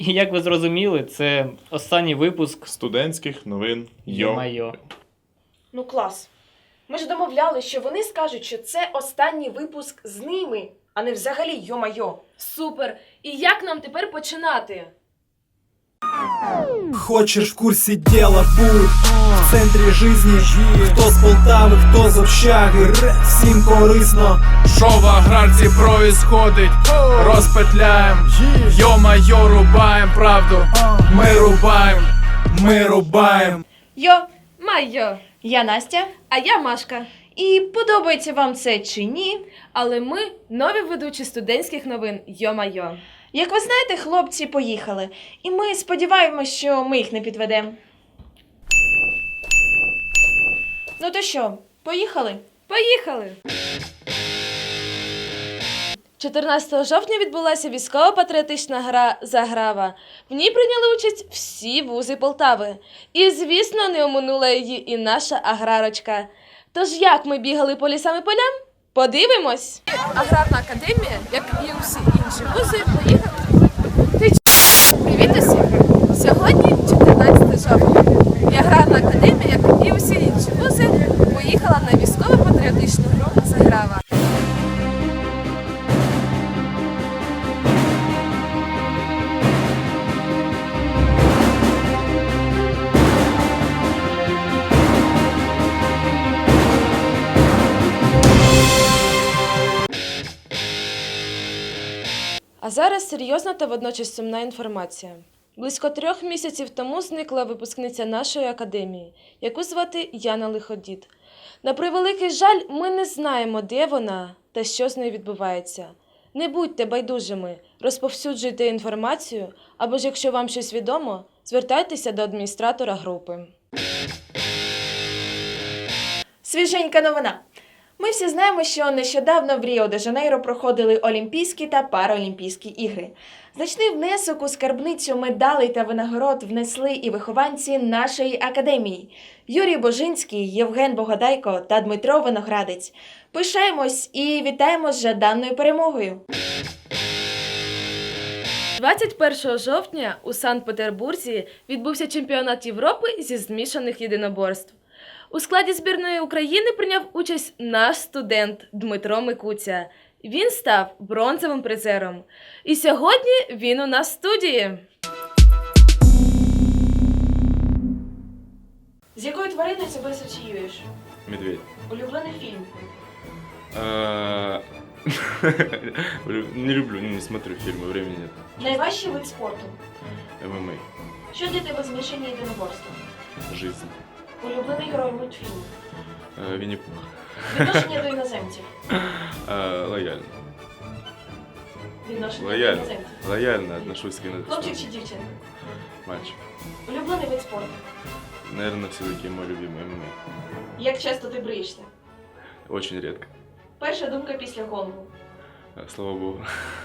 І як ви зрозуміли, це останній випуск Студентських новин Йо. Йо-майо. Ну клас. Ми ж домовляли, що вони скажуть, що це останній випуск з ними, а не взагалі йо-майо. Супер! І як нам тепер починати? Хочешь в курсе дела, будь в центрі жизни Хто з Полтави, хто з общаги, всім корисно Що в аграрці происходить? Розпетляєм, йо-майо, рубаєм правду, ми рубаєм. Ми рубаєм Йо, Майо! я Настя. А я Машка. І подобається вам це чи ні? Але ми нові ведучі студентських новин Йо-майо. Як ви знаєте, хлопці поїхали, і ми сподіваємось, що ми їх не підведемо. Ну то що, поїхали? Поїхали! 14 жовтня відбулася військово-патріотична гра Заграва. В ній прийняли участь всі вузи Полтави. І, звісно, не оминула її і наша аграрочка. Тож як ми бігали по лісам і полям? Подивимось! Аграрна академія, як і усі вузи, поїхали. Зараз серйозна та водночас сумна інформація. Близько трьох місяців тому зникла випускниця нашої академії, яку звати Яна Лиходід. На превеликий жаль, ми не знаємо, де вона та що з нею відбувається. Не будьте байдужими, розповсюджуйте інформацію, або ж якщо вам щось відомо, звертайтеся до адміністратора групи. Свіженька новина. Ми всі знаємо, що нещодавно в Ріо де Жанейро проходили Олімпійські та Паралімпійські ігри. Значний внесок у скарбницю медалей та винагород внесли і вихованці нашої академії Юрій Божинський, Євген Богодайко та Дмитро Виноградець. Пишаємось і вітаємо з жаданою перемогою. 21 жовтня у Санкт-Петербурзі відбувся чемпіонат Європи зі змішаних єдиноборств. У складі збірної України прийняв участь наш студент Дмитро Микуця. Він став бронзовим призером. І сьогодні він у нас в студії. З якою твариною себе асоціюєш? Медведь. Улюблений фільм. Е, Не люблю, не смотрю фильмы, времени нет. Найважчий вид спорту. ММА. Що для тебе змішані єдиноборства? Жизнь. Улюблений герой мультфільму. Е, Винни-Пух. Відношення до іноземців. Е, Лояльно. Відношення до іноземців. Лояльно отношусь к Хлопчик чи дівчинка? Мальчик. Улюблений вид спорту. Наверное, все-таки мой любимый ММА. Як часто ти бриєшся? Очень редко. Перша думка після гонгу. Е, Слава богу.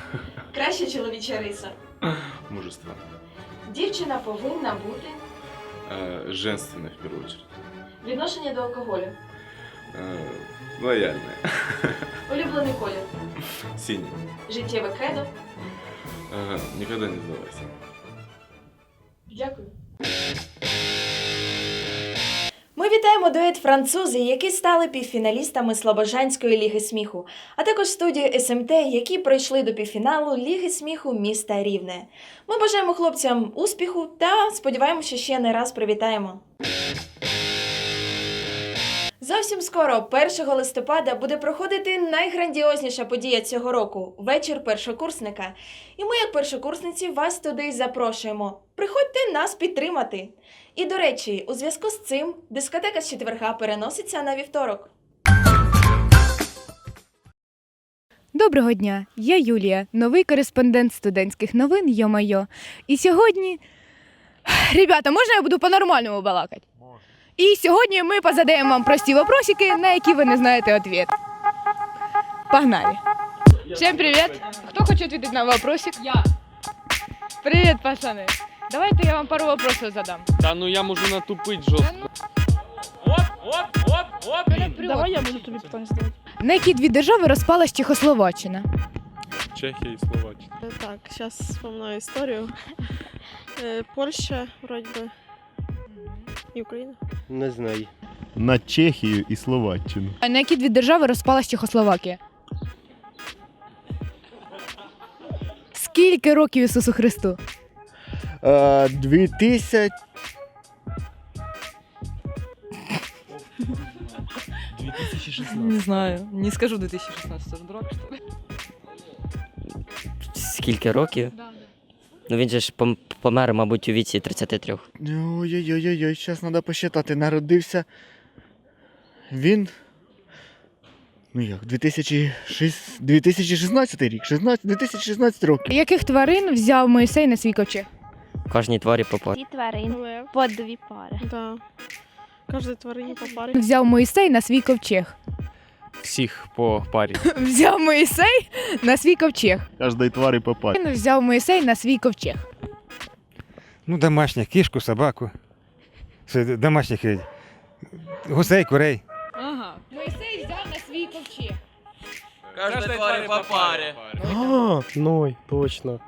Краща чоловіча риса. Мужество. Дівчина повинна бути. Е, женственных, в первую очередь. Відношення до алкоголю. Э, Лояльное. Улюблений колір. Синий. Життєве кредо. Э, Никогда не сдавайся. Дякую. Вітаємо дует французи, які стали півфіналістами Слобожанської ліги сміху, а також студію СМТ, які пройшли до півфіналу Ліги сміху міста Рівне. Ми бажаємо хлопцям успіху та сподіваємося, що ще не раз привітаємо. Зовсім скоро, 1 листопада, буде проходити найграндіозніша подія цього року вечір першокурсника. І ми, як першокурсниці, вас туди запрошуємо. Приходьте нас підтримати. І до речі, у зв'язку з цим дискотека з четверга переноситься на вівторок. Доброго дня, я Юлія, новий кореспондент студентських новин Йо-Майо. І сьогодні. Ребята, можна я буду по-нормальному балакати? І сьогодні ми позадаємо вам прості вопросики, на які ви не знаєте відповідь. Погнали. Всем привет! Кто хочет ответить на вопросик? Я. Привет, пацаны. Давайте я вам пару вопросов задам. Та ну я можу натупить жорстко. Давай я буду тобі питання задавати. На які дві держави розпалась Чехословаччина? Чехія і Словаччина. Так, сейчас вспоминаю историю. Э, Польща, вроде бы, и Украина. Не знаю. на Чехію і Словаччину. А на які дві держави розпалась Чехословакія? Скільки років Ісусу Христу? Е, 2000... Не знаю, не скажу 2016 дурак, что ли? Скільки років? Ну він же ж пом- помер, мабуть, у віці 33. Ой-ой-ой, зараз треба посчитати. Народився. Він. Ну як, 2006... 2016 рік. 16... 2016 років. Яких тварин взяв Моїсей на свій ковчег? Кожній тварі по парі. Дві тварини. Лев. По дві пари. Да. Каждой тварине по паре. Взяв Моїсей на свій ковчег. Всіх по парі. Взяв Моїсей на свій ковчег. Кожної твари по парі. Він взяв Моїсей на свій ковчег. Ну, домашніх, кішку, собаку. Це Домашніх е, гусей, курей. Ага. Моїсей взяв на свій ковчег. Кожній тварі по парі. А, ну, точно.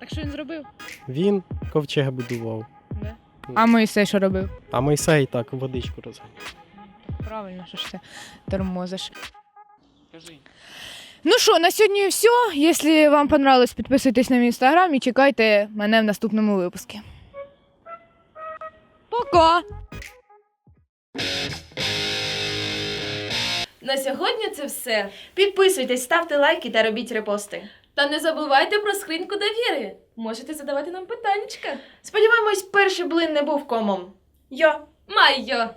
Так що він зробив? Він ковчег будував. А Моїсей що робив? А Мойсей так водичку розганяв. Правильно, що ж ти тормозиш. Кажи. Ну що, на сьогодні все. Якщо вам понравилось, підписуйтесь на мій інстаграм і чекайте мене в наступному випуску. Пока! На сьогодні це все. Підписуйтесь, ставте лайки та робіть репости. Та не забувайте про скриньку довіри. Можете задавати нам питаннячка. Сподіваємось, перший блин не був комом. Йо! Майо!